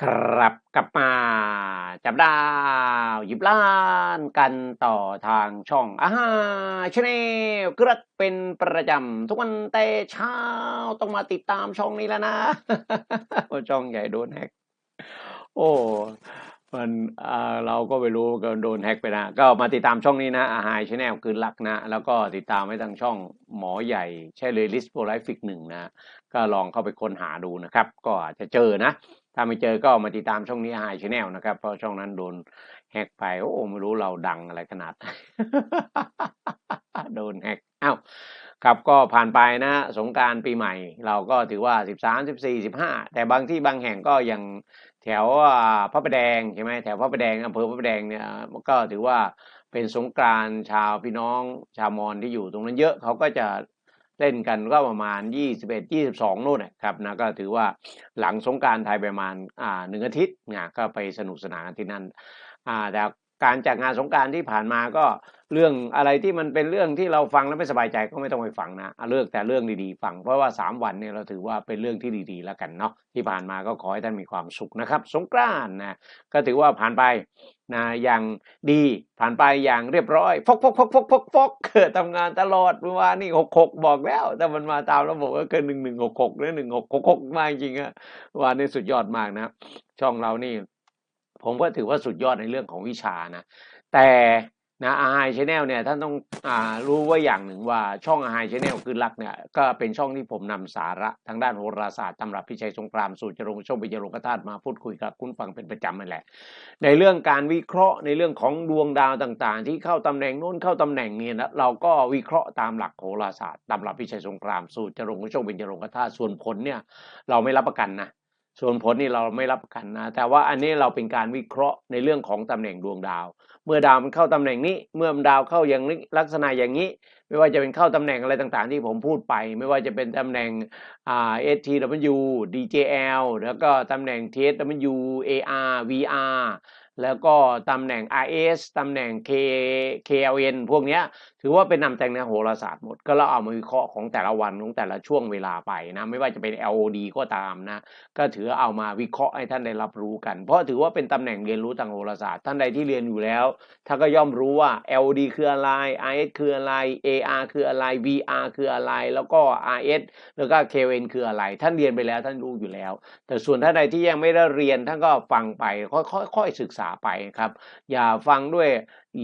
ครับกลับมาจับดาวหยิบล้านกันต่อทางช่องอาหาชาแนลกระเป็นประจำทุกวันแต่เช้าต้องมาติดตามช่องนี้แล้วนะโอช่องใหญ่โดนแฮกโอ้มันอ่าเราก็ไม่รู้ก็โดนแฮกไปนะก็มาติดตามช่องนี้นะอาหารชาแนลคือหลักนะ แล้วก็ติดตามไว้ทางช่องหมอใหญ่ใช่เลยลิสโปรไลฟิกหนึ่งนะ ก็ลองเข้าไปค้นหาดูนะครับ ก็อาจจะเจอนะ ถ้าไม่เจอก็มาติดตามช่องนี้ไฮชแนลนะครับ เพราะช่องนั้นโดนแฮกไป โอ้ไม่รู้เราดังอะไรขนาด โดนแฮกอ้าวครับก็ผ่านไปนะสงกรารปีใหม่ เราก็ถือว่า 13 14 15 แต่บางที่บางแห่งก็ยังแถวอ่าพระประแดงใช่ไหมแถวพระประแดงอำเภอพระประแดงเนี่ยก็ถือว่าเป็นสงกรานต์ชาวพี่น้องชาวมอญที่อยู่ตรงนั้นเยอะเขาก็จะ เล่นกันก็ประมาณ 21 22นู่นนะครับนะก็ถือว่าหลังสงการไทยประมาณอ่าหนึ่งอาทิตย์นะก็ไปสนุกสนานกันที่นั่นอ่าแต่ การจัดงานสงการที่ผ่านมาก็เรื่องอะไรที่มันเป็นเรื่องที่เราฟังแล้วไม่สบายใจก็ไม่ต้องไปฟังนะเลือกแต่เรื่องดีๆฟังเพราะว่า 3 วันเนี่ยเราถือว่าเป็นเรื่องที่ดีๆ แล้วกันเนาะที่ผ่านมาก็ขอให้ท่านมีความสุขนะครับ สงกรานต์นะก็ถือว่าผ่านไปนะอย่างดีผ่านไปอย่างเรียบร้อยฟกฟกฟกฟกฟกฟกเกิดทำงานตลอดเมื่อวานนี่หกหกบอกแล้ว แต่มันมาตามระบบก็เกินหนึ่งหนึ่งหกหกหรือหนึ่งหกหกหกมากจริงอะวานนี่สุดยอดมากนะ ช่องเรานี่ ผมก็ถือว่าสุดยอดในเรื่องของวิชานะ แต่นะอาไฮชแนลเนี่ยท่านต้องอรู้ไว่าอย่างหนึ่งว่าช่องอาไฮชแนลคือหลักเนี่ยก็เป็นช่องที่ผมนำสาระทางด้านโหราศาสตร์ตำรับพิชัยสงครามสูตรจรงโชคปิยรงคธาตุมาพูดคุยกับคุณฟังเป็นประจำนั่นแหละ ในเรื่องการวิเคราะห์ในเรื่องของดวงดาวต่างๆ ที่เข้าตำแหน่งโน้นเข้าตำแหน่งนี้นะเราก็วิเคราะห์ตามหลักโหราศาสตร์ตำรับพิชัยสงครามสูตรจรงโชคปิยรงคธาตุส่วนผลเนี่ยเราไม่รับประกันนะ ส่วนผลนี่เราไม่รับประกันนะ แต่ว่าอันนี้เราเป็นการวิเคราะห์ในเรื่องของตำแหน่งดวงดาว เมื่อดาวมันเข้าตำแหน่งนี้ เมื่อดาวเข้าอย่างนี้ลักษณะอย่างนี้ ไม่ว่าจะเป็นเข้าตำแหน่งอะไรต่างๆ ที่ผมพูดไป ไม่ว่าจะเป็นตำแหน่งอ่า STW DJL แล้วก็ตำแหน่ง TSW AR VR แล้วก็ตำแหน่ง RS ตำแหน่ง K KLN พวกเนี้ย ถือว่าเป็นนำแต่งในโหราศาสตร์หมด ก็เราเอามาวิเคราะห์ของแต่ละวันของแต่ละช่วงเวลาไปนะ ไม่ว่าจะเป็น LOD ก็ตามนะ ก็ถือเอามาวิเคราะห์ให้ท่านได้รับรู้กัน เพราะถือว่าเป็นตำแหน่งเรียนรู้ทางโหราศาสตร์ ท่านใดที่เรียนอยู่แล้วท่านก็ย่อมรู้ว่า LOD คืออะไร RS คืออะไร AR คืออะไร VR คืออะไร แล้วก็ RS แล้วก็ KN คืออะไร ท่านเรียนไปแล้วท่านรู้อยู่แล้ว แต่ส่วนท่านใดที่ยังไม่ได้เรียนท่านก็ฟังไปค่อยๆศึกษาไปครับ อย่าฟังด้วย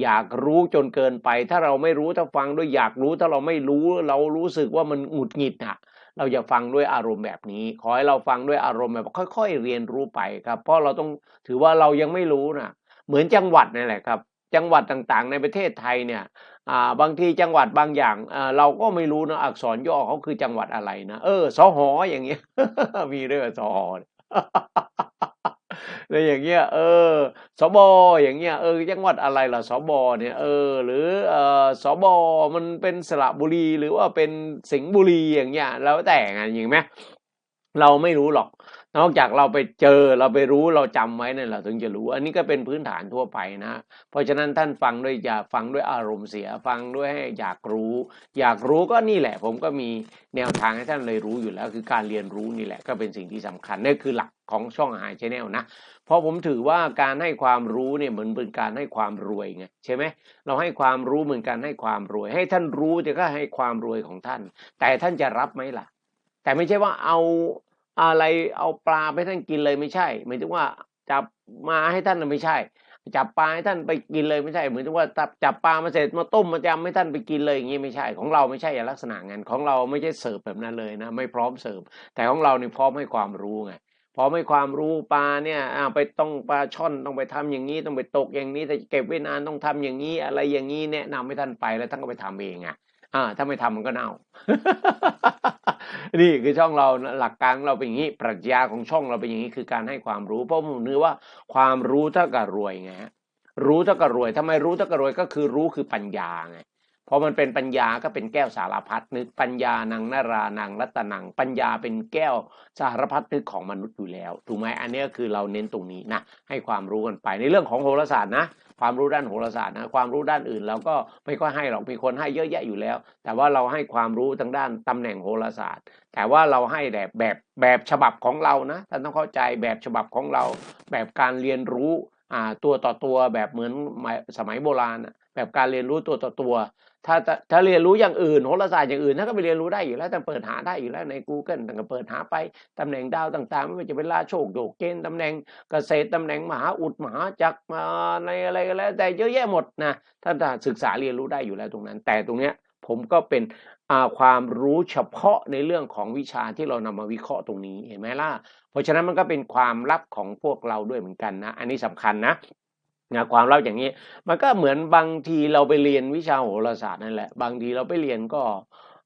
อยากรู้จนเกินไป ถ้าเราไม่รู้ถ้าฟังด้วยอยากรู้ถ้าเราไม่รู้เรารู้สึกว่ามันหงุดหงิดอะเราอย่าฟังด้วยอารมณ์แบบนี้ ขอให้เราฟังด้วยอารมณ์แบบค่อย ๆ เรียนรู้ไปครับ เพราะเราต้องถือว่าเรายังไม่รู้นะเหมือนจังหวัดนี่แหละครับ จังหวัดต่างๆ ในประเทศไทยเนี่ยบางทีจังหวัดบางอย่างเราก็ไม่รู้นะอักษรย่อเขาคือจังหวัดอะไรนะเออสหออย่างเงี้ยมีด้วยเหรอสหอ แล้วอย่างเงี้ยเออสบออย่างเงี้ยเออจังหวัดอะไรล่ะสบอเนี่ยเออหรือเออสบอมันเป็นสระบุรีหรือว่าเป็นสิงห์บุรีอย่างเงี้ยแล้วแต่ไงจริงไหมเราไม่รู้หรอก นอกจากเราไปเจอเราไปรู้เราจำไว้เนี่ยเราถึงจะรู้ อันนี้ก็เป็นพื้นฐานทั่วไปนะ เพราะฉะนั้นท่านฟังด้วยอย่าฟังด้วยอารมณ์เสียฟังด้วยให้อยากรู้ อยากรู้ก็นี่แหละ ผมก็มีแนวทางให้ท่านเลยรู้อยู่แล้ว คือการเรียนรู้นี่แหละก็เป็นสิ่งที่สำคัญนี่คือหลักของช่องอาหารชแนลนะ เพราะผมถือว่าการให้ความรู้เนี่ยเหมือนเป็นการให้ความรวยไงใช่ไหมเราให้ความรู้เหมือนการให้ความรวย ให้ท่านรู้แต่ก็ให้ความรวยของท่าน แต่ท่านจะรับไหมล่ะ แต่ไม่ใช่ว่าเอาอะไรเอาปลาไปท่านกินเลยไม่ใช่หมายถึงว่าจับมาให้ท่านไม่ใช่ จับปลาให้ท่านไปกินเลยไม่ใช่เหมือนถึงว่าจับจับปลามาเสร็จมาต้มมาจำให้ท่านไปกินเลยอย่างนี้ไม่ใช่ ของเราไม่ใช่ลักษณะงั้นของเราไม่ใช่เสิร์ฟแบบนั้นเลยนะ ไม่พร้อมเสิร์ฟแต่ของเรานี่พร้อมให้ความรู้ไง พอไม่ความรู้ปลาเนี่ยไปต้องปลาช่อนต้องไปทำอย่างนี้ต้องไปตกอย่างนี้ถ้าจะเก็บไว้นานต้องทำอย่างนี้ อะไรอย่างนี้แนะนำให้ท่านไปแล้วท่านก็ไปทำเองอะอ่าถ้าไม่ทำมันก็เน่า นี่คือช่องเราหลักการของเราเป็นอย่างนี้ ปรัชญาของช่องเราเป็นอย่างนี้คือการให้ความรู้ เพราะผมนึกว่าความรู้เท่ากับรวยไงรู้เท่ากับรวยทำไมรู้เท่ากับรวยก็คือรู้คือปัญญาไง พอมันเป็นปัญญาก็เป็นแก้วสารพัดนึกปัญญานังนารานังรัตนัง ปัญญาเป็นแก้วสารพัดนึกของมนุษย์อยู่แล้ว ถูกไหมอันนี้ก็คือเราเน้นตรงนี้นะให้ความรู้กันไปในเรื่องของโหราศาสตร์นะ ความรู้ด้านโหราศาสตร์นะความรู้ด้านอื่นเราก็ไม่ค่อยให้หรอกมีคนให้เยอะแยะอยู่แล้ว แต่ว่าเราให้ความรู้ทางด้านตำแหน่งโหราศาสตร์ แต่ว่าเราให้แบบแบบแบบฉบับของเรานะท่านต้องเข้าใจแบบฉบับของเรา แบบการเรียนรู้อ่าตัวต่อตัวแบบเหมือนสมัยโบราณอะ แบบการเรียนรู้ตัวต่อตัว ถ้าถ้าเรียนรู้อย่างอื่นโหราศาสตร์อย่างอื่นท่านก็ไปเรียนรู้ได้อยู่แล้วแต่เปิดหาได้อยู่แล้วใน Google ท่านก็เปิดหาไปตำแหน่งดาวต่างๆ ไม่ว่าจะเป็นราโชคโดกเกณฑ์ตำแหน่งเกษตรตำแหน่งมหาอุดมหาจักรมาในอะไรก็แล้ว แต่เยอะแยะหมดนะท่านศึกษาเรียนรู้ได้อยู่แล้วตรงนั้น แต่ตรงเนี้ยผมก็เป็นความรู้เฉพาะในเรื่องของวิชาที่เรานำมาวิเคราะห์ตรงนี้เห็นไหมล่ะ เพราะฉะนั้นมันก็เป็นความลับของพวกเราด้วยเหมือนกันนะ อันนี้สำคัญนะ นะความเล่าอย่างนี้ มันก็เหมือนบางทีเราไปเรียนวิชาโหราศาสตร์นั่นแหละ บางทีเราไปเรียนก็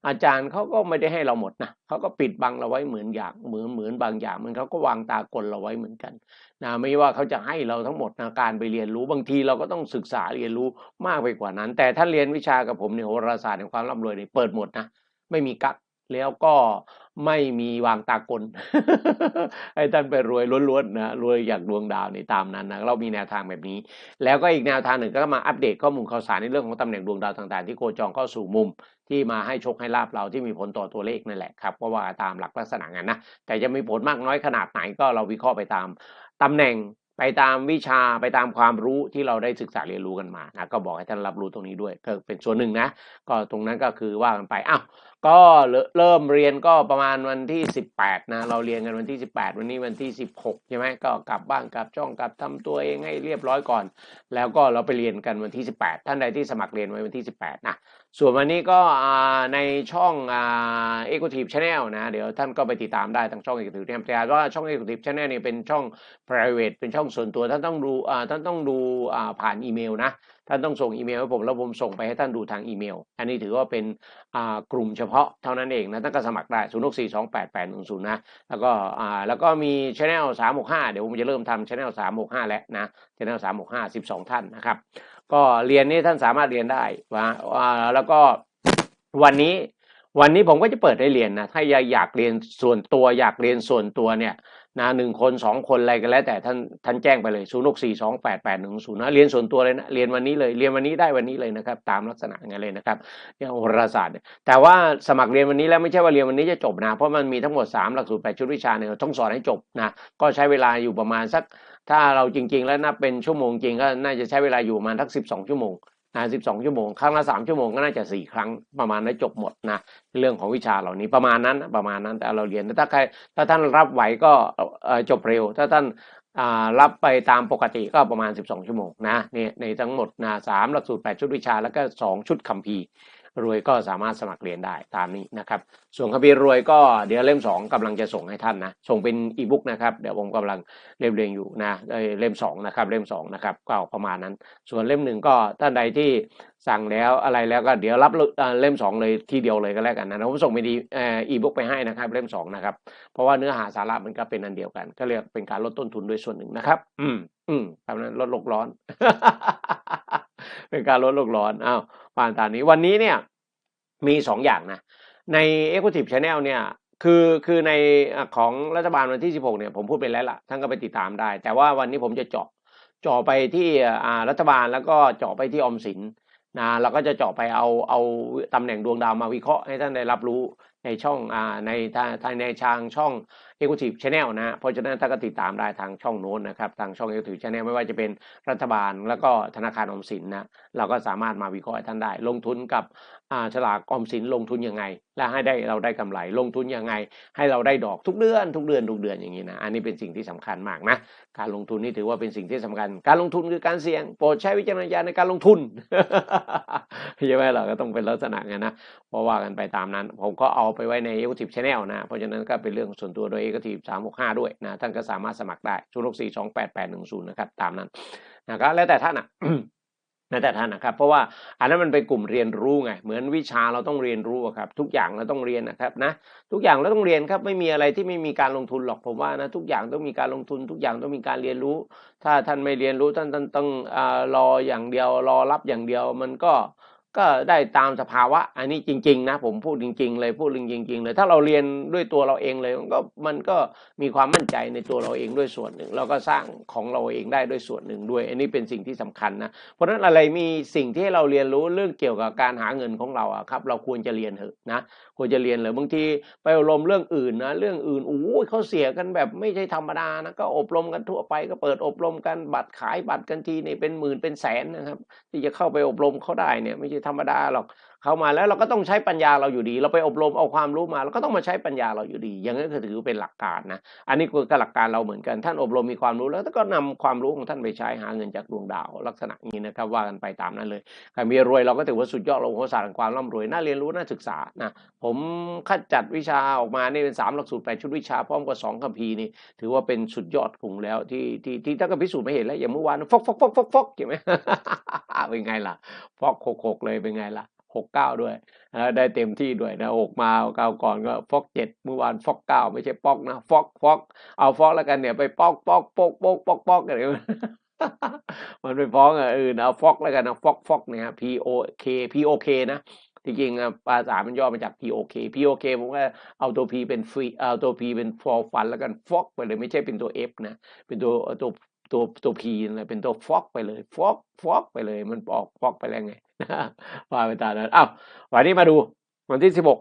อาจารย์เขาก็ไม่ได้ให้เราหมดนะเขาก็ปิดบังเราไว้เหมือนอย่างเหมือนเหมือนบางอย่างมันเขาก็วางตากลเราไว้เหมือนกันนะไม่ว่าเขาจะให้เราทั้งหมดนะการไปเรียนรู้บางทีเราก็ต้องศึกษาเรียนรู้มากไปกว่านั้น แต่ถ้าเรียนวิชากับผมในโหราศาสตร์ในความร่ำรวยเนี่ยเปิดหมดนะไม่มีกักแล้วก็ ไม่มีวางตากล ให้ท่านไปรวยล้วนๆนะรวยอย่างดวงดาวในตามนั้นนะเรามีแนวทางแบบนี้ แล้วก็อีกแนวทางหนึ่งก็มาอัปเดตข้อมูลข่าวสารในเรื่องของตำแหน่งดวงดาวต่างๆ ที่โคจรเข้าสู่มุมที่มาให้โชคให้ลาบเราที่มีผลต่อตัวเลขนั่นแหละครับเพราะว่าตามหลักลักษณะงั้นนะแต่จะมีผลมากน้อยขนาดไหนก็เราวิเคราะห์ไปตามตำแหน่งไปตามวิชาไปตามความรู้ที่เราได้ศึกษาเรียนรู้กันมานะก็บอกให้ท่านรับรู้ตรงนี้ด้วยก็เป็นส่วนหนึ่งนะ ก็ตรงนั้นก็คือว่ากันไปอ้าว ก็เริ่มเรียนก็ประมาณวันที่ 18 นะ เราเรียนกันวันที่ 18 วันนี้วันที่ 16 ใช่ไหมก็กลับบ้านกลับช่องกลับทำตัวเองให้เรียบร้อยก่อน แล้วก็เราไปเรียนกันวันที่ 18 ท่านใดที่สมัครเรียนไว้วันที่ 18 นะส่วนวันนี้ก็ในช่องเอ็กซ์ทีฟชาแนลนะเดี๋ยวท่านก็ไปติดตามได้ทางช่องเอ็กซ์ทีฟแต่ว่าช่องเอ็กซ์ทีฟชาแนลนี่เป็นช่อง private เป็นช่องส่วนตัวท่านต้องดูท่านต้องดูผ่านอีเมลนะท่านต้องส่งอีเมลให้ผมแล้วผมส่งไปให้ท่านดูทางอีเมล อันนี้ถือว่าเป็นกลุ่มเฉพาะเท่านั้นเองนะท่านก็สมัครได้0 6 4 2 8 8 1 0นะแล้วก็แล้วก็มีช anel 365 เดี๋ยวผมจะเริ่มทำช anel 365 แล้วนะช anel 365 12 ท่านนะครับ ก็เรียนนี้ท่านสามารถเรียนได้ว่าแล้วก็วันนี้วันนี้ผมก็จะเปิดให้เรียนนะ ถ้าอยากเรียนส่วนตัวอยากเรียนส่วนตัวเนี่ย นะหนึ่งคนสองคนอะไรก็แล้ว แต่ท่านท่านแจ้งไปเลยศูนย์หกสี่สองแปดแปดหนึ่งศูนย์นะเรียนส่วนตัวเลยนะเรียนวันนี้เลยเรียนวันนี้ได้วันนี้เลยนะครับ ตามลักษณะอย่างเลยนะครับเนี่ยโหราศาสตร์ แต่ว่าสมัครเรียนวันนี้แล้วไม่ใช่ว่าเรียนวันนี้จะจบนะเพราะมันมีทั้งหมดสามหลักสูตรแปดชุดวิชาเนี่ยต้องสอนให้จบนะก็ใช้เวลาอยู่ประมาณสักถ้าเราจริง ๆ แล้วนับเป็นชั่วโมงจริงก็น่าจะใช้เวลาอยู่ประมาณทักสิบสองชั่วโมง นะสิบสองชั่วโมง ครั้งละสามชั่วโมงก็น่าจะสี่ครั้งประมาณนั้นจบหมดนะเรื่องของวิชาเหล่านี้ประมาณนั้นประมาณนั้นแต่เราเรียนถ้าใครถ้าท่านรับไหวก็จบเร็ว ถ้าท่านรับไปตามปกติก็ประมาณ 12 ชั่วโมงนะนี่ในทั้งหมดนะสามหลักสูตร 8 ชุดวิชาแล้วก็ 2 ชุดคัมภีร์ รวยก็สามารถสมัครเรียนได้ตามนี้นะครับ ส่วนคบีรวยก็เดี๋ยวเล่ม 2กำลังจะส่งให้ท่านนะ ส่งเป็นอีบุ๊กนะครับเดี๋ยวผมกำลังเล่มเรียงอยู่นะเล่ม2นะครับเล่ม2นะครับก็ประมาณนั้น ส่วนเล่มหนึ่งก็ท่านใดที่สั่งแล้วอะไรแล้วก็เดี๋ยวรับเล่ม 2 เลยทีเดียวเลยก็แล้วกันนะผมส่งเป็นอีบุ๊กไปให้นะครับเล่ม2นะครับเพราะว่าเนื้อหาสาระมันก็เป็นอันเดียวกัน ก็เรียกเป็นการลดต้นทุนด้วยส่วนหนึ่งนะครับ อืมอืมทำนั้นลดโลกร้อน เป็นการลดโลกร้อนอ้าวผ่านตานี้วันนี้เนี่ยมีสองอย่างนะใน Executive Channel เนี่ยคือคือในของรัฐบาลวันที่ 16เนี่ยผมพูดไปแล้วล่ะท่านก็ไปติดตามได้ แต่ว่าวันนี้ผมจะเจาะเจาะไปที่รัฐบาลแล้วก็เจาะไปที่ออมสินนะเราก็จะเจาะไปเอาเอาตำแหน่งดวงดาวมาวิเคราะห์ให้ท่านได้รับรู้ในช่องอ่าในทางในทางช่อง Executive Channel นะเพราะฉะนั้นถ้าก็ติดตามได้ทางช่องโน้นนะครับทางช่อง Executive Channel ไม่ว่าจะเป็นรัฐบาลแล้วก็ธนาคารออมสินนะเราก็สามารถมาวิเคราะห์ท่านได้ ลงทุนกับฉลากออมสินลงทุนยังไง และให้ได้เราได้กำไรลงทุนยังไง ให้เราได้ดอกทุกเดือน ทุกเดือนทุกเดือนอย่างนี้นะอันนี้เป็นสิ่งที่สำคัญมากนะการลงทุนนี่ถือว่าเป็นสิ่งที่สำคัญ การลงทุนคือการเสี่ยง โปรดใช้วิจารณญาณในการลงทุนใช่ไหมเราก็ต้องเป็นลักษณะไงนะเพราะว่ากันไปตามนั้น ผมก็เอาไปไว้ใน YouTube Channel นะเพราะฉะนั้นก็เป็นเรื่องส่วนตัวโดย Executive 365ด้วยนะท่านก็สามารถสมัครได้ศูนย์หกสี่สองแปดแปดหนึ่งศูนย์นะครับตามนั้นนะครับแล้วแต่ท่านอะแล้วแต่ท่านนะครับเพราะว่าอันนั้นมันเป็นกลุ่มเรียนรู้ไงเหมือนวิชาเราต้องเรียนรู้ครับ ทุกอย่างเราต้องเรียนนะครับนะทุกอย่างเราต้องเรียนครับไม่มีอะไรที่ไม่มีการลงทุนหรอกผมว่านะทุกอย่างต้องมีการลงทุน ทุกอย่างต้องมีการเรียนรู้ ถ้าท่านไม่เรียนรู้ท่านต้องรออย่างเดียวรอรับอย่างเดียวมันก็ ก็ได้ตามสภาวะ อันนี้จริง ๆ นะ ผมพูดจริง ๆ เลยพูดจริงๆเลย ถ้าเราเรียนด้วยตัวเราเองเลยมันก็มันก็มีความมั่นใจในตัวเราเองด้วยส่วนหนึ่งเราก็สร้างของเราเองได้ด้วยส่วนหนึ่งด้วย อันนี้เป็นสิ่งที่สำคัญนะเพราะฉะนั้นอะไรมีสิ่งที่ให้เราเรียนรู้เรื่องเกี่ยวกับการหาเงินของเราอะครับ เราควรจะเรียนเถอะนะควรจะเรียนเลยบางทีไปอบรมเรื่องอื่นนะเรื่องอื่นโอ้ยเขาเสียกันแบบไม่ใช่ธรรมดานะก็อบรมกันทั่วไปก็เปิดอบรมกันบัตรขายบัตรกันทีนี่เป็นหมื่นเป็นแสนนะครับ ที่จะเข้าไปอบรมเขาได้เนี่ยไม่ใช่ธรรมดาหรอก เข้ามาแล้วเราก็ต้องใช้ปัญญาเราอยู่ดี เราไปอบรมเอาความรู้มาเราก็ต้องมาใช้ปัญญาเราอยู่ดี อย่างนั้นก็ถือเป็นหลักการนะ อันนี้คือหลักการเราเหมือนกัน ท่านอบรมมีความรู้แล้วก็นำความรู้ของท่านไปใช้หาเงินจากดวงดาว ลักษณะนี้นะครับว่ากันไปตามนั้นเลยใครมีรวยเราก็ถือว่าสุดยอดเราโหศารความร่ำรวยน่าเรียนรู้น่าศึกษานะผมคัดจัดวิชาออกมานี่เป็นสามหลักสูตรแปดชุดวิชาพร้อมกับสองคัมภีร์นี่ถือว่าเป็นสุดยอดกลุ่มแล้วที่ที่ที่ท่านก็พิสูจน์ไม่เห็นแล้วอย่างเมื่อวานฟอกฟอกฟอกฟอกฟอกเห็นไหมเป็นไงล่ะฟอกหกหกเลยเป็นไงล่ะ หกเก้าด้วยนะได้เต็มที่ด้วยนะหกมาเก้าก่อนก็ฟอกเจ็ดเมื่อวานฟอกเก้าไม่ใช่ปอกนะฟอกฟอกเอาฟอกแล้วกันเนี่ยไปปอกปอกปอกปอกปอกปอกกันเลยมันไปฟ้องอะเออเอาฟอกแล้วกันนะฟอกฟอกเนี่ย P O K P O K นะที่จริงอะภาษามันย่อมาจาก P O K P O K ผมว่าเอาตัว P เป็นฟรีเอาตัว P เป็น for fun แล้วกันฟอกไปเลยไม่ใช่เป็นตัว F นะ เป็นตัวตัวตัวตัว P อะไรเป็นตัวฟอกไปเลยฟอกฟอกไปเลย มันออกฟอกไปแล้วไง ว่าไปตามนั้นอ้าววันนี้มาดูวันที่สิบหก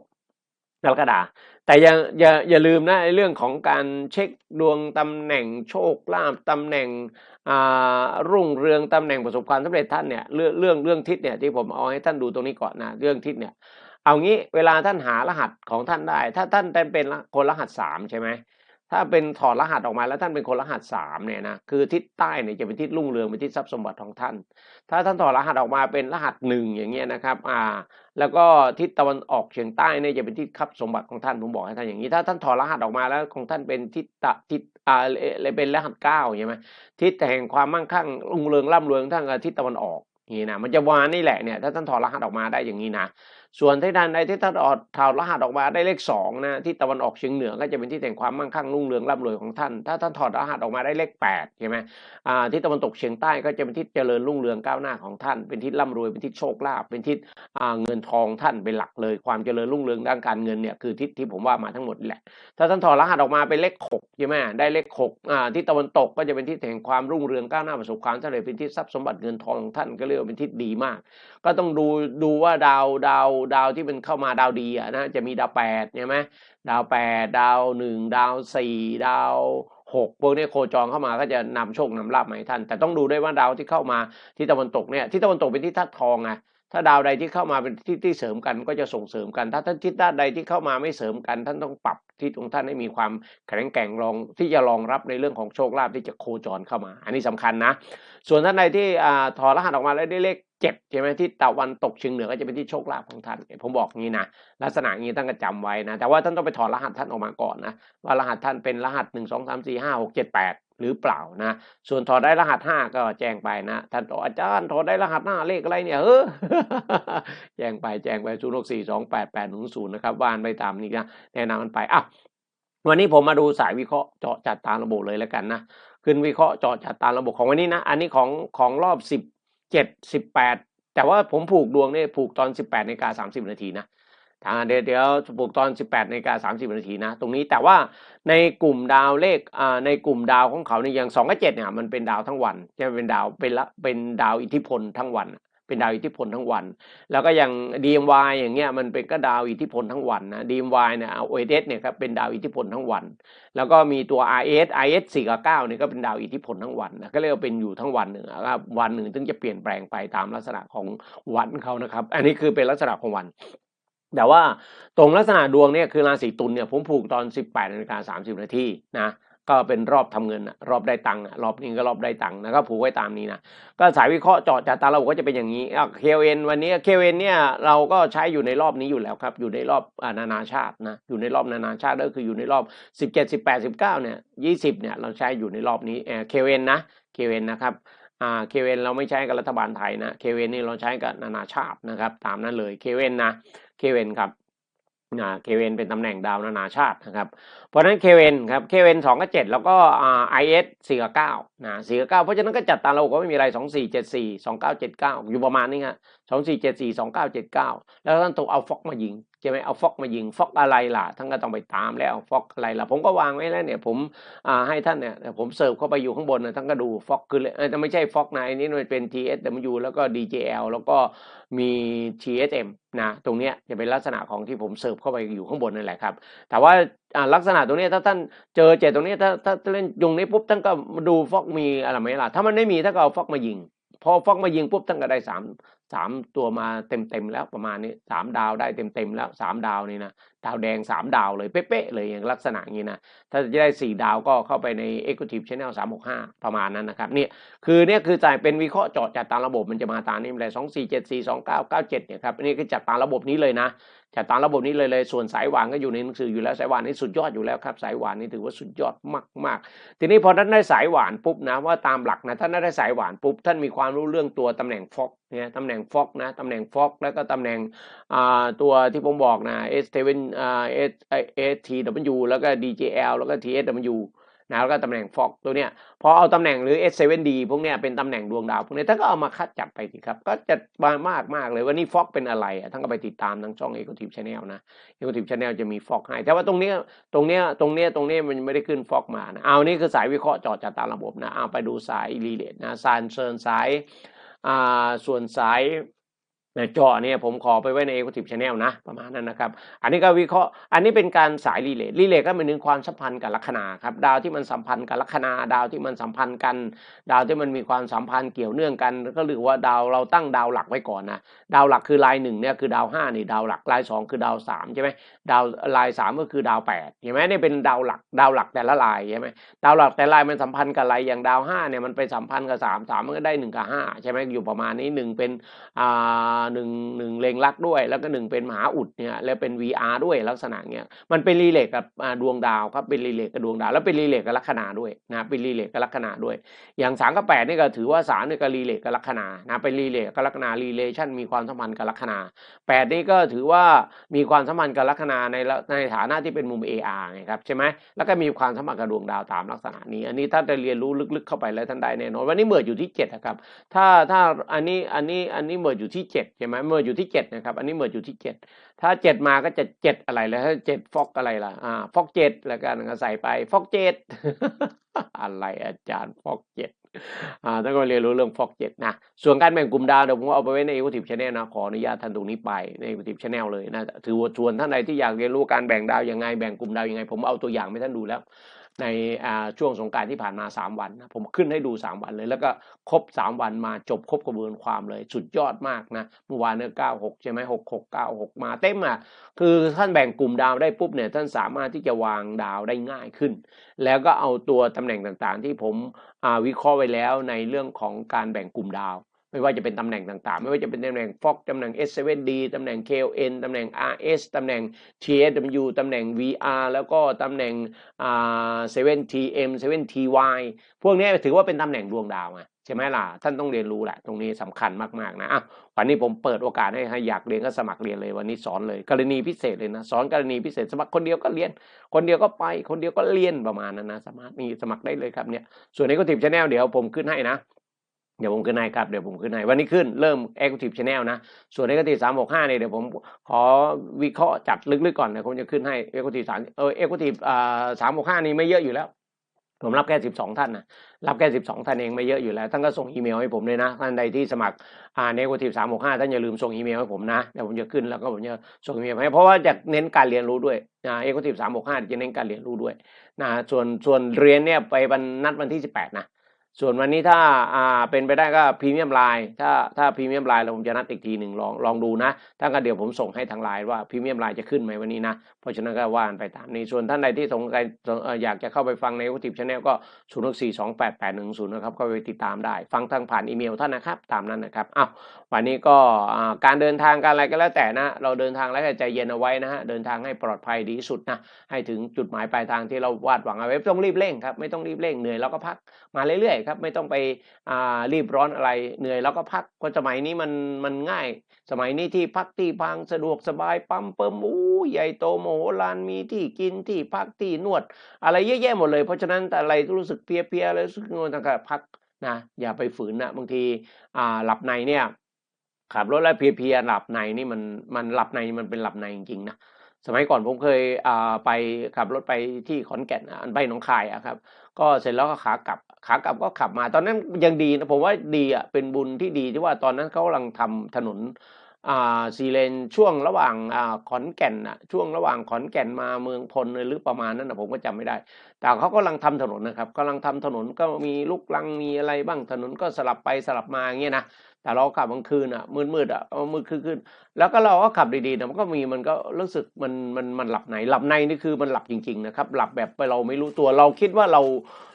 กรกฎาคมแต่อย่าอย่าอย่าลืมนะเรื่องของการเช็คดวงตำแหน่งโชคลาภตำแหน่งอ่ารุ่งเรืองตำแหน่งประสบความสำเร็จท่านเนี่ยเรื่องเรื่องเรื่องทิศเนี่ยที่ผมเอาให้ท่านดูตรงนี้ก่อนนะเรื่องทิศเนี่ยเอางี้เวลาท่านหารหัสของท่านได้ ถ้าท่านเป็นคนรหัสสามใช่ไหม ถ้าเป็นถอดรหัสออกมาแล้วท่านเป็นคนรหัสสามเนี่ยนะคือทิศใต้เนี่ยจะเป็นทิศรุ่งเรืองเป็นทิศทรัพย์สมบัติของท่าน ถ้าท่านถอดรหัสออกมาเป็นรหัสหนึ่งอย่างเงี้ยนะครับอ่าแล้วก็ทิศตะวันออกเฉียงใต้เนี่ยจะเป็นทิศทรัพย์สมบัติของท่านผมบอกให้ท่านอย่างนี้ ถ้าท่านถอดรหัสออกมาแล้วของท่านเป็นทิศตะทิศอ่าเลยเป็นรหัสเก้าใช่ไหมทิศแห่งความมั่งคั่งรุ่งเรืองร่ำรวยของท่านกับทิศตะวันออกนี่นะมันจะวานนี่แหละเนี่ยถ้าท่านถอดรหัสออกมาได้อย่างนี้นะ ส่วนที่ด้านใดที่ท่านถอดถอดรหัสออกมาได้เลขสองนะที่ตะวันออกเฉียงเหนือก็จะเป็นที่แต่งความมั่งคั่งรุ่งเรืองร่ำรวยของท่าน ถ้าท่านถอดรหัสออกมาได้เลขแปดใช่ไหมอ่าที่ตะวันตกเฉียงใต้ก็จะเป็นทิศเจริญรุ่งเรืองก้าวหน้าของท่าน เป็นทิศร่ำรวยเป็นทิศโชคลาภเป็นทิศอ่าเงินทองท่านเป็นหลักเลย ความเจริญรุ่งเรืองด้านการเงินเนี่ยคือทิศที่ผมว่ามาทั้งหมดแหละ ถ้าท่านถอดรหัสออกมาเป็นเลขหกใช่ไหมได้เลขหกอ่าที่ตะวันตกก็จะเป็นทิศแห่งความรุ่งเรืองก้าวหน้าประสบความสำเร็จเป็นทิศทรัพย์สมบัติเงินทองของท่านก็เรียกว่าเป็นทิศดีมาก ก็ต้องดูดูว่าดาวดาวดาวที่มันเข้ามาดาวดีอะนะจะมีดาวแปดใช่ไหมดาวแปดดาวหนึ่งดาวสี่ดาวหกพวกนี้โคจรเข้ามาก็จะนำโชคนำลาภมาให้ท่าน แต่ต้องดูด้วยว่าดาวที่เข้ามาที่ตะวันตกเนี่ยที่ตะวันตกเป็นที่ธาตุทองไง ถ้าดาวใดที่เข้ามาเป็นที่ที่เสริมกันก็จะส่งเสริมกัน ถ้าท่านทิศด้านใดที่เข้ามาไม่เสริมกัน ท่านต้องปรับที่ของท่านให้มีความแข็งแกร่งรองที่จะรองรับในเรื่องของโชคลาภที่จะโคจรเข้ามา อันนี้สำคัญนะ ส่วนท่านใดที่ถอดรหัสออกมาแล้วได้เลขเจ็ดใช่ไหมที่ตะวันตกเฉียงเหนือก็จะเป็นที่โชคลาภของท่าน ผมบอกงี้นะลักษณะนี้ท่านก็จำไว้นะแต่ว่าท่านต้องไปถอดรหัสท่านออกมาก่อนนะว่ารหัสท่านเป็นรหัสหนึ่งสองสามสี่ห้าหกเจ็ดแปด หรือเปล่านะ ส่วนถอดได้รหัสห้าก็แจ้งไปนะท่านบออาจารย์ถอดได้รหัสห้าเลขอะไรเนี่ยเออแจ้งไปแจ้งไปศูนย์หกสี่สองแปดแปดหนึ่งศูนย์นะครับว่านไปตามนี้นะแนะนำมันไปอะวันนี้ผมมาดูสายวิเคราะห์เจาะจัดตามระบบเลยแล้วกันนะขึ้นวิเคราะห์เจาะจัดตามระบบของวันนี้นะ อันนี้ของของรอบสิบเจ็ดสิบแปดแต่ว่าผมผูกดวงเนี่ยผูกตอนสิบแปดนาฬิกาสามสิบนาทีนะ ทางเดี๋ยวเดี๋ยวผูกตอนสิบแปดนาฬิกาสามสิบนาทีนะ ตรงนี้แต่ว่าในกลุ่มดาวเลขในกลุ่มดาวของเขาเนี่ยอย่างสองกับเจ็ดเนี่ยมันเป็นดาวทั้งวันจะเป็นดาวเป็นละเป็นดาวอิทธิพลทั้งวัน เป็นดาวอิทธิพลทั้งวัน แล้วก็อย่าง DMY อย่างเงี้ยมันเป็นก็ดาวอิทธิพลทั้งวันนะ DMY เนี่ยเอา OS เนี่ยครับเป็นดาวอิทธิพลทั้งวัน แล้วก็มีตัว RS IS 4กับ9เนี่ยก็เป็นดาวอิทธิพลทั้งวันนะก็เรียกว่าเป็นอยู่ทั้งวันหนึ่งนะครับวันหนึ่งถึงจะเปลี่ยนแปลงไปตามลักษณะของวันเขานะครับ อันนี้คือเป็นลักษณะของวัน แต่ว่าตรงลักษณะดวงเนี่ยคือราศีตุลเนี่ยผมผูกตอน 18นาฬิกา30 นาทีนะก็เป็นรอบทำเงินอะรอบได้ตังค์อะรอบนี้ก็รอบได้ตังค์นะก็ผูกไว้ตามนี้นะก็สายวิเคราะห์เจาะจากตามระบบก็จะเป็นอย่างนี้เคเอ็นวันนี้เคเอ็นเนี่ยเราก็ใช้อยู่ในรอบนี้อยู่แล้วครับ อยู่ในรอบนานาชาตินะอยู่ในรอบนานาชาติก็คืออยู่ในรอบ 17 18 19เนี่ย20เนี่ยเราใช้อยู่ในรอบนี้เออเคเอ็นนะเคเอ็นนะครับอ่าเคเวนเราไม่ใช้กับรัฐบาลไทยนะเคเวนนี่เราใช้กับนานาชาตินะครับ ตามนั้นเลยเคเวนนะ เคเวนครับเคเวนเป็นตำแหน่งดาวนานาชาตินะครับ เพราะฉะนั้นเคเวนครับเคเวนสองกับเจ็ดแล้วก็ไอเอสสี่กับเก้านะสี่กับเก้าเพราะฉะนั้นก็จัดตามระบบก็ไม่มีอะไรสองสี่เจ็ดสี่สองเก้าเจ็ดเก้าอยู่ประมาณนี้ฮะสองสี่เจ็ดสี่สองเก้าเจ็ดเก้าแล้วท่านตัวเอาฟอกมายิง ใช่ไหมเอาฟอกมายิงฟอกอะไรล่ะท่านก็ต้องไปตามแล้วฟอกอะไรล่ะ ผมก็วางไว้แล้วเนี่ย ผมอ่าให้ท่านเนี่ยผมเสิร์ฟเข้าไปอยู่ข้างบนนะท่านก็ดูฟอกคือเออแต่ไม่ใช่ฟอกนะอันนี้มันเป็น TSW แล้วก็ DJL แล้วก็มี TSM นะตรงเนี้ยจะเป็นลักษณะของที่ผมเสิร์ฟเข้าไปอยู่ข้างบนนั่นแหละครับ แต่ว่าลักษณะตรงเนี้ยถ้าท่านเจอเจตตรงเนี้ยถ้าถ้าถ้าเล่นยุงนี้ปุ๊บท่านก็ดูฟอกมีอะไรไหมล่ะถ้ามันไม่มีท่านก็เอาฟอกมายิง พอฟอกมายิงปุ๊บท่านก็ได้สามสามตัวมาเต็มเต็มแล้วประมาณนี้สามดาวได้เต็มเต็มแล้วสามดาวนี่นะดาวแดงสามดาวเลยเป๊ะๆเลยอย่างลักษณะนี้นะถ้าจะได้สี่ดาวก็เข้าไปใน Executive Channel สามหกห้าประมาณนั้นนะครับเนี่ยคือเนี่ยคือจ่ายเป็นวิเคราะห์เจาะจัดตามระบบมันจะมาตามนี้เลยสองสี่เจ็ดสี่สองเก้าเก้าเจ็ดเนี่ยครับอันนี้คือจัดตามระบบนี้เลยนะ จัดตามระบบนี้เลยเลยส่วนสายหวานก็อยู่ในหนังสืออยู่แล้วสายหวานนี่สุดยอดอยู่แล้วครับ สายหวานนี่ถือว่าสุดยอดมากๆ ทีนี้พอท่านได้สายหวานปุ๊บนะว่าตามหลักนะท่านได้สายหวานปุ๊บท่านมีความรู้เรื่องตัวตำแหน่งฟอกเนี่ยตำแหน่งฟอกนะตำแหน่งฟอกแล้วก็ตำแหน่งอ่าตัวที่ผมบอกนะ S7 อ่า S STW แล้วก็ DJL แล้วก็ TSW นะแล้วก็ตำแหน่งฟอกตัวเนี้ยพอเอาตำแหน่งหรือ S7D พวกเนี้ยเป็นตำแหน่งดวงดาวพวกนี้ท่านก็เอามาคัดจัดไปสิครับ ก็จะมามากมากเลยว่านี่ฟอกเป็นอะไรท่านก็ไปติดตามทางช่อง Ecotive Channel นะ Ecotive Channel จะมีฟอกให้ แต่ว่าตรงเนี้ยตรงเนี้ยตรงเนี้ยตรงเนี้ยมันไม่ได้ขึ้นฟอกมานะเอานี่คือสายวิเคราะห์จอดจัดตามระบบนะเอาไปดูสายรีเลทนะสายเชิญสายอ่าส่วนสาย จอเนี่ยผมขอไปไว้ใน Ecotive Channel นะ ประมาณนั้นนะครับ อันนี้ก็วิเคราะห์ อันนี้เป็นการสายรีเลทรีเลทก็หมายถึงความสัมพันธ์กับลัคนาครับดาวที่มันสัมพันธ์กับลัคนา ดาวที่มันสัมพันธ์กัน ดาวที่มันมีความสัมพันธ์เกี่ยวเนื่องกัน ก็เรียกว่าดาวเราตั้งดาวหลักไว้ก่อนนะดาวหลักคือลายหนึ่งเนี่ยคือดาวห้านี่ดาวหลักลายสองคือดาวสามใช่ไหมดาวลายสามก็คือดาวแปดเห็นไหมนี่เป็นดาวหลักดาวหลักแต่ละลายใช่ไหมดาวหลักแต่ละลายมันสัมพันธ์กับอะไรอย่างดาวห้าเนี่ยมันไปสัมพันธ์กับสามสามมันก็ได้หนึ่งกับห้าใช่ไหมอยู่ประมาณนี้หนึ่งเป็นอ่าหนึ่งหนึ่งเลงลักด้วย แล้วก็หนึ่งเป็นมหาอุดเนี่ยแล้วเป็น VR ด้วยลักษณะเนี้ยมันเป็นรีเลทกับดวงดาวครับเป็นรีเลทกับดวงดาว แล้วเป็นรีเลทกับลัคนาด้วยนะเป็นรีเลทกับลัคนาด้วย อย่างสามกับแปดนี่ก็ถือว่าสามนี่ก็รีเลทกับลัคนานะเป็นรีเลทกับลัคนารีเลชันมีความสัมพันธ์กับลัคนาแปดนี่ก็ถือว่ามีความสัมพันธ์กับลัคนาในในฐานะที่เป็นมุม AR ไงครับใช่ไหมแล้วก็มีความสัมพันธ์กับดวงดาวตามลักษณะนี้ อันนี้ถ้าจะเรียนรู้ลึกๆเข้าไปแล้วท่านได้แน่นอนวันนี้เมิดอยู่ที่เจ็ดนะครับถ้าถ้าอันนี้อันนี้อันนี้เมิดอยู่ที่เใช่ไหมเมิดอยู่ที่เจ็ดนะครับอันนี้เมิดอยู่ที่เจ็ดถ้าเจ็ดมาก็จะเจ็ดอะไรแล้วถ้าเจ็ดฟอกอะไรล่ะอ่าฟอกเจ็ดแล้วกันก็ใส่ไปฟอกเจ็ดอะไรอาจารย์ฟอกเจ็ดอ่าท่านก็เรียนรู้เรื่องฟอกเจ็ดนะ ส่วนการแบ่งกลุ่มดาวเดี๋ยวผมเอาไปไว้ใน Ecotive Channel นะ ขออนุญาตท่านตรงนี้ไปใน Ecotive Channel เลยนะ ถือว่าชวนท่านใดที่อยากเรียนรู้การแบ่งดาวยังไง แบ่งกลุ่มดาวยังไง ผมเอาตัวอย่างให้ท่านดูแล้ว ในช่วงสงการที่ผ่านมา 3 วันนะผมขึ้นให้ดู 3 วันเลย แล้วก็ครบ 3 วันมาจบครบกระบวนความเลย สุดยอดมากนะเมื่อวานเนี่ย96ใช่ไหม66 96มาเต็มอะคือท่านแบ่งกลุ่มดาวได้ปุ๊บเนี่ยท่านสามารถที่จะวางดาวได้ง่ายขึ้น แล้วก็เอาตัวตำแหน่งต่างๆ ที่ผมวิเคราะห์ไว้แล้วในเรื่องของการแบ่งกลุ่มดาว ไม่ว่าจะเป็นตำแหน่งต่างๆ ไม่ว่าจะเป็นตำแหน่ง FOX ตำแหน่ง S7D ตำแหน่ง KLN ตำแหน่ง RS ตำแหน่ง TSW ตำแหน่ง VR แล้วก็ตำแหน่งอ่า 7TM 7TY พวกนี้ถือว่าเป็นตำแหน่งดวงดาวไงใช่ไหมล่ะ ท่านต้องเรียนรู้แหละ ตรงนี้สำคัญมากๆนะอะวันนี้ผมเปิดโอกาสให้ใครอยากเรียนก็สมัครเรียนเลยวันนี้สอนเลย กรณีพิเศษเลยนะ สอนกรณีพิเศษ สมัครคนเดียวก็เรียน คนเดียวก็ไป คนเดียวก็เรียนประมาณนั้นนะ สามารถมีสมัครได้เลยครับเนี่ย ส่วน Executive Channel เดี๋ยวผมขึ้นให้นะ เดี๋ยวผมขึ้นให้ครับ เดี๋ยวผมขึ้นให้วันนี้ขึ้นเริ่ม Executive Channel นะ ส่วน Executive 365เนี่ยเดี๋ยวผมขอวิเคราะห์จัดลึกๆก่อนนะผมจะขึ้นให้ Executive 3เออ Executive อ่า365 นี่ไม่เยอะอยู่แล้ว ผมรับแค่ 12 ท่านนะรับแค่ 12 ท่านเองไม่เยอะอยู่แล้ว ท่านก็ส่งอีเมลให้ผมเลยนะ ท่านใดที่สมัครอ่า Negative 365ท่านอย่าลืมส่งอีเมลให้ผมนะเดี๋ยวผมจะขึ้นแล้วก็ผมจะส่งอีเมลให้เพราะว่าจะเน้นการเรียนรู้ด้วยอ่า Negative 365จะเน้นการเรียนรู้ด้วยนะส่วนส่วนเรียนเนี่ยไปวันนัดวันที่18นะ ส่วนวันนี้ถ้าอ่าเป็นไปได้ก็พรีเมียมไลน์ถ้าถ้าพรีเมียมไลน์เราผมจะนัดอีกทีหนึ่งลองลองดูนะถ้าก็เดี๋ยวผมส่งให้ทางไลน์ว่าพรีเมียมไลน์จะขึ้นไหมวันนี้นะ เพราะฉะนั้นก็ว่านไปตามนี้ส่วนท่านใดที่สงสัยเอ่ออยากจะเข้าไปฟังในวัตถิบชาแนลก็ศูนย์หสี่สองแปดแปดหนึ่งศูนย์นะครับก็ไปติดตามได้ ฟังทางผ่านอีเมลท่านนะครับตามนั้นนะครับอ้าววันนี้ก็อ่าการเดินทางการอะไรก็แล้วแต่นะ เราเดินทางแล้วใจเย็นเอาไว้นะฮะเดินทางให้ปลอดภัยดีที่สุดนะให้ถึงจุดหมายปลายทางที่เราวาดหวังเอาไว้ไม่ต้องรีบเร่งครับไม่ต้องรีบเร่งเหนื่อยเราก็พักมาเรื่อยครับ ไม่ต้องไปอ่ารีบร้อนอะไรเหนื่อยแล้วก็พักคนสมัยนี้มันมันง่าย สมัยนี้ที่พักที่พังสะดวกสบายปั๊มเปิมอู้ใหญ่โตโมโหลานมีที่กินที่พักที่นวด อะไรเยอะแยะหมดเลยเพราะฉะนั้นแต่อะไรรู้สึกเพลียๆเลยรู้สึกงงต่างๆพักนะอย่าไปฝืนนะบางทีอ่าหลับในเนี่ยขับรถแล้วเพลียๆหลับในนี่มันมันหลับในมันเป็นหลับในจริงๆนะ สมัยก่อนผมเคยไปขับรถไปที่ขอนแก่นอะไปหนองคายอะครับ ก็เสร็จแล้วก็ขากลับขากลับก็ขับมา ตอนนั้นยังดีนะผมว่าดีอะเป็นบุญที่ดีที่ว่าตอนนั้นเขากำลังทำถนนอ่าซีเลนช่วงระหว่างอขอนแก่นอะช่วงระหว่างขอนแก่นมาเมืองพลหรือประมาณนั้นนะผมก็จำไม่ได้ แต่เขากำลังทำถนนนะครับกำลังทำถนนก็มีลูกลังมีอะไรบ้างถนนก็สลับไปสลับมาอย่างเงี้ยนะ แต่เราขับกลางคืนอะมืดๆอะมืดขึ้นๆแล้วก็เราก็ขับดีๆนะมันก็มีมันก็รู้สึกมันมันมันหลับในหลับในนี่คือมันหลับจริงๆนะครับหลับแบบไปเราไม่รู้ตัวเราคิดว่าเรา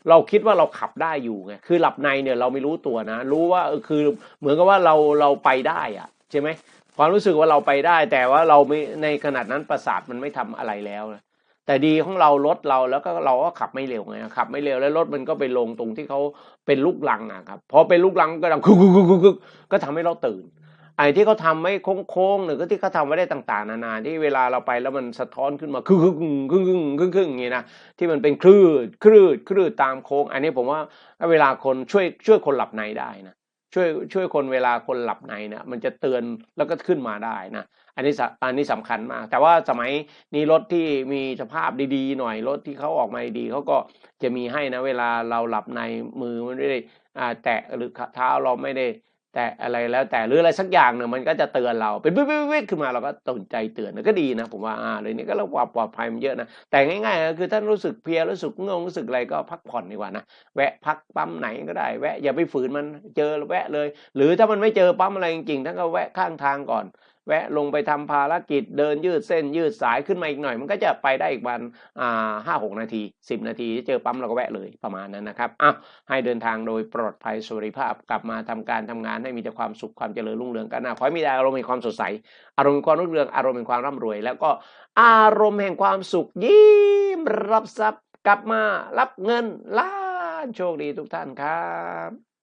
เราคิดว่าเราขับได้อยู่ไงคือหลับในเนี่ยเราไม่รู้ตัวนะ รู้ว่าคือเหมือนกับว่าเราเราไปได้อะใช่ไหมความรู้สึกว่าเราไปได้แต่ว่าเราไม่ในขนาดนั้นประสาทมันไม่ทำอะไรแล้วนะ แต่ดีของเรารถเราแล้วก็เราก็ขับไม่เร็วไงขับไม่เร็วแล้วรถมันก็ไปลงตรงที่เขาเป็นลูกลังอะครับพอเป็นลูกลังก็ดังคึกคึกคึกคึกก็ทำให้เราตื่น ไอ้ที่เขาทำไม่โค้งๆหรือก็ที่เขาทำไว้ได้ต่างๆ นานา ที่เวลาเราไปแล้วมันสะท้อนขึ้นมาคึกคึกคึกคึกคึกคึกอย่างงี้นะที่มันเป็นคลื่นคลื่นคลื่นตามโค้ง อันนี้ผมว่าเวลาคนช่วยช่วยคนหลับในได้นะช่วยช่วยคนเวลาคนหลับในเนี่ยมันจะเตือนแล้วก็ขึ้นมาได้นะ อันนี้สะอันนี้สำคัญมาก แต่ว่าสมัยนี้รถที่มีสภาพดีๆ หน่อยรถที่เขาออกมาดีเขาก็จะมีให้นะ เวลาเราหลับในมือมันไม่ได้แตะหรือเท้าเราไม่ได้แตะอะไรแล้วแต่หรืออะไรสักอย่างเนี่ยมันก็จะเตือนเราเป็นวิววิวขึ้นมาเราก็ตื่นใจเตือนก็ดีนะผมว่าอ่าเลยนี้ก็เราความปลอดภัยมันเยอะนะแต่ง่ายๆก็คือถ้ารู้สึกเพลียรู้สึกง่วงรู้สึกอะไรก็พักผ่อนดีกว่านะแวะพักปั๊มไหนก็ได้ แวะอย่าไปฝืนมันเจอแวะเลย หรือถ้ามันไม่เจอปั๊มอะไรจริงๆท่านก็แวะข้างทางก่อน แวะลงไปทำภารกิจเดินยืดเส้นยืดสายขึ้นมาอีกหน่อย มันก็จะไปได้อีกวันอ่าห้าหกนาทีสิบนาทีเจอปั๊มเราก็แวะเลยประมาณนั้นนะครับอ้าวให้เดินทางโดยปลอดภัยสวัสดิภาพกลับมาทำการทำงานให้มีแต่ความสุขความเจริญรุ่งเรืองกันน้าขอให้มีแต่อารมณ์แห่งความสดใส อารมณ์ความรุ่งเรืองอารมณ์แห่งความร่ำรวย แล้วก็อารมณ์แห่งความสุขยิ้มรับทรัพย์กลับมารับเงินล้านโชคดีทุกท่านครับ